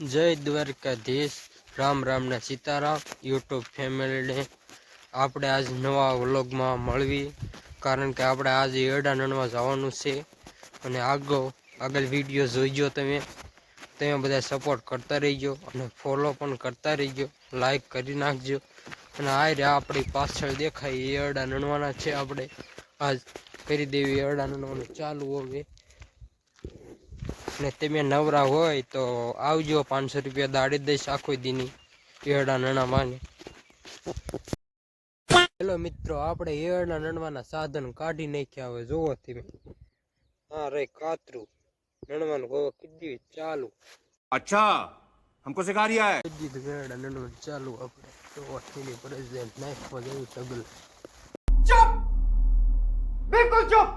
જય દ્વારકાધીશ. રામ રામના સીતારામ. યુટ્યુબ ફેમિલીને આપણે આજ નવા વ્લોગમાં મળવી. કારણ કે આપણે આજે એડા નણવા જવાનું છે. અને આગળ આગળ વીડિયો જોઈજો તમે. તમે બધા સપોર્ટ કરતા રહીજો અને ફોલો પણ કરતા રહીજો. લાઈક કરી નાખજો. અને આ રહ્યા આપણી પાછળ દેખાય એ એરડા નણવાના છે આપણે. આજ કરી દેવી એરડા નણવાનું ચાલુ હવે. ને તમે નવરા હોય તો આવજો પાંચસો રૂપિયા દાડી દઈશ આખો દીની એડા નણાવાને. હેલો મિત્રો આપણે એડા નણવાના સાધન કાઢી નાખ્યા હવે જોવો તમે. હા રે કાતરું. નણવાનું ગોવા કીધી ચાલુ. અચ્છા હમકો સિખા રહ્યા હે કીધી એડા નણવાનું ચાલુ આપણે. જોવો તેની પ્રેઝિડેન્ટ નાખવા જેવું ટગલ ચૂપ! બિલકુલ ચૂપ!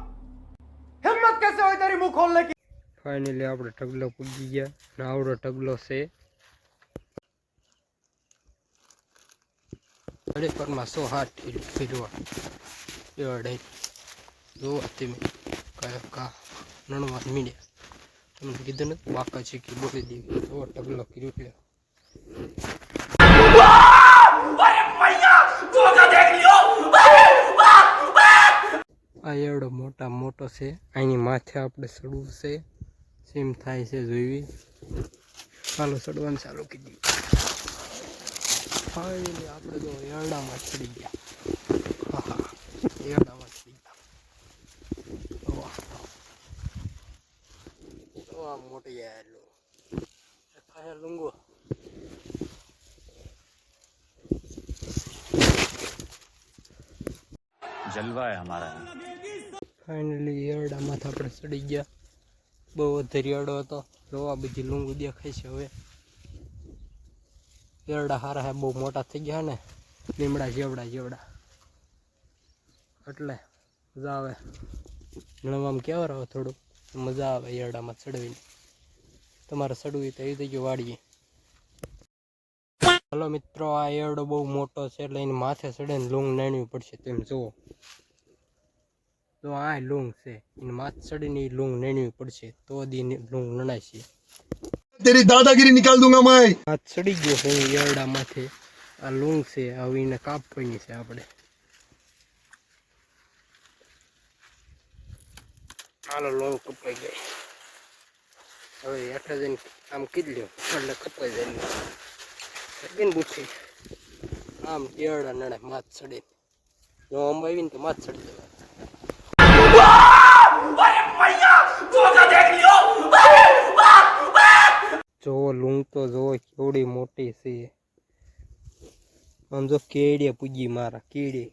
હિંમત કેસે હોય તારી મુખ ખોલને ફાઇનલી આપણે ટગલો પૂગી ગયા અને આવડો ટગલો છે. હરેકરમાં સો હાથ ફેરવા? એવડે જોવા તમે કયા, કા નણવા મીડ્યા. તમને કીધું ને વાકા છે કે બોલી દેવી જોવા ટગલો કર્યો આ એવડો મોટા મોટો છે. આની માથે આપણે ચડવું છે. સેમ થાય છે જોઈવી ચાલો ચડવાનું ચાલુ કીધી ફાઇનલી આપણે તો એરડામાં ચડી ગયા. હા હા ચડી ગયા. મોટી યાર લુંગો. જલવા હે ફાઈનલી ફાઇનલી એરડામાં આપણે ચડી ગયા. બહુ ધરિયાળો હતો. જોવા બધી લૂંગું દેખાય છે હવે. એરડા હારા હે, બહુ મોટા થઈ ગયા ને. લીમડા જેવડા જેવડા. એટલે મજા આવે. ગણવામાં કેવા રહો થોડું મજા આવે એરડામાં ચડવીને. તમારે ચડવી તો એ થઈ ગયું, વાડીએ. હલો મિત્રો, આ એરડો બહુ મોટો છે, એટલે એની માથે ચડીને લૂંગ નાણવી પડશે. તેમ જુઓ. તો આ લૂંગ છે. એને માછડીની લૂંગ નેણવી પડશે તો દી લૂંગ નણાય છે તેરી દાદાગીરી નિકાલ દઉંગા માય માછડી ગયો યરડા માથે આ લૂંગ છે હવે એને કાપવાની છે આપણે. આનો લોંગ કપાઈ ગઈ હવે હેઠા જઈને આમ કીધ લ્યો એટલે કપાઈ જાય ને બુઠી આમ યરડા નડે માથ ચડે જો અંબાવીને તો માથ ચડી જવાય. થોડી મોટી છે. આમ જો કેડીએ પૂજી મારા કેડી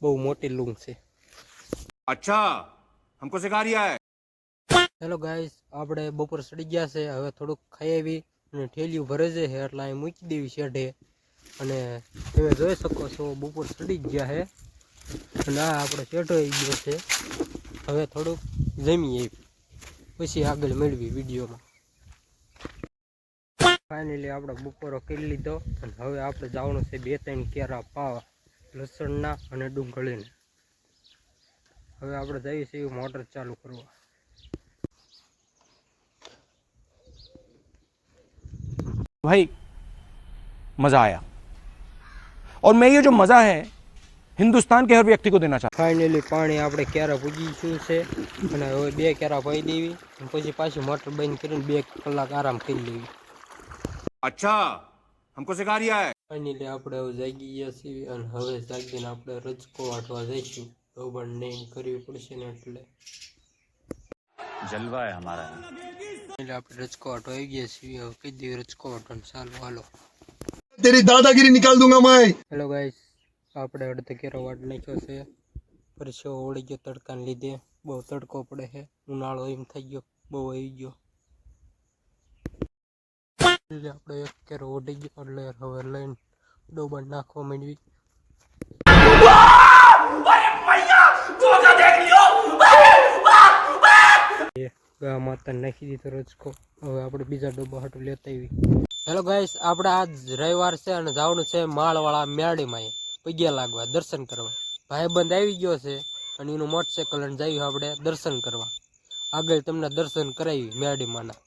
બહુ મોટી લૂંગ છે. અચ્છા હમકો સિખા રહ્યા હે? હેલો ગાઈસ આપણે બપોર સડી ગયા છે હવે થોડુંક ખાઈ આવી અને ઠેલિયું ભરે છે એટલે અહીં મૂકી દેવી છે અને તમે જોઈ શકો છો બપોર સડી ગયા છે અને આ આપણે શેઢો આવી ગયો છે. હવે થોડુંક જમીએ. પછી આગળ મેળવી વિડીયોમાં. ફાઇનલી આપણે બપોરો કરી લીધો અને હવે આપણે જવાનું છે બે ત્રણ કેરા પાવા લસણના અને ડુંગળીના હવે આપણે જઈએ છીએ મોટર ચાલુ કરવા भाई मज़ा आया और मैं ये जो मज़ा है हिंदुस्तान के हर व्यक्ति को देना चाहता ફાઇનલી પાણી આપણે ક્યારે પૂજીશું છે અને હવે બે ક્યારા પાઈ દેવી અને પછી પાછી મોટર બંધ કરીને બે કલાક આરામ કરી લેવી અચ્છા હમકો સિખા રહ્યા હે આપણે હવે જાગી ગયા છીએ અને હવે જાગીને આપણે રજકો વાટવા જઈશું. ધોબણ નહીં કરવી પડશે ને એટલે. જલવા હે હમારા એટલે આપણે રજકો વાટવા ગયા છીએ. હવે કઈ દેવી રજકો વાટવાનું. ચાલો હાલો. તેરી દાદાગીરી નિકાલ દૂંગા મેં હેલો ગાઈસ આપણે અડધો કેરો વાટ નાખ્યો છે. પરસો ઓળી ગયો તડકાને લીધે. બહુ તડકો પડે છે. ઉનાળો એમ થઈ ગયો. બહુ આવી ગયો. એટલે આપણે એક કેરો ઓઢી ગયો એટલે હવે લઈને ડોબર નાખવા માંડવી. ગા માતા નાખી દીધો રજકો. હવે આપણે બીજા ડોબા હાટું લેતા આવી હેલો ગાઈસ, આપણે આજ રવિવાર છે અને જવાનું છે માળવાળા મેળીમાં. પગ્યા લાગવા, દર્શન કરવા. ભાઈબંધ આવી ગયો છે અને એનું મોટરસાયકલ અને જઈએ આપણે દર્શન કરવા. આગળ તમને દર્શન કરાવી મેરડીમાંના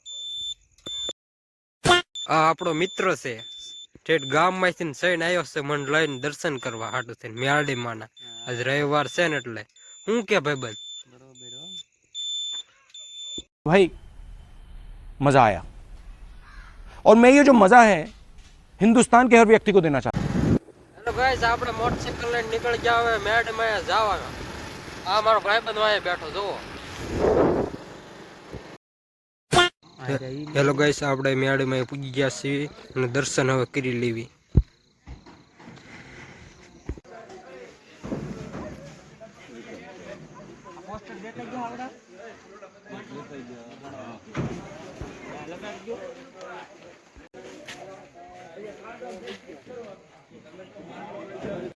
આ આપણો મિત્ર છે ઠેઠ ગામમાંથી સૈન આવ્યો છે મને લઈને દર્શન કરવા હાટું થઈને મ્યારડી માના આજ રવિવાર છે ને એટલે હું કે ભાઈબંધ भाई मजा आया और मैं ये जो मजा है हिंदुस्तान के हर व्यक्ति को देना चाहता हूं હેલો ગાઈસ આપણે મોટરસાઇકલ લઈને નીકળી ગયા હવે મેડ માં જવાના આ મારો ભાઈબંધ વાંહે બેઠો જુઓ હેલો ગાઈસ આપણે મેળીમાં પૂજી ગયા છીએ અને દર્શન હવે કરી લેવી.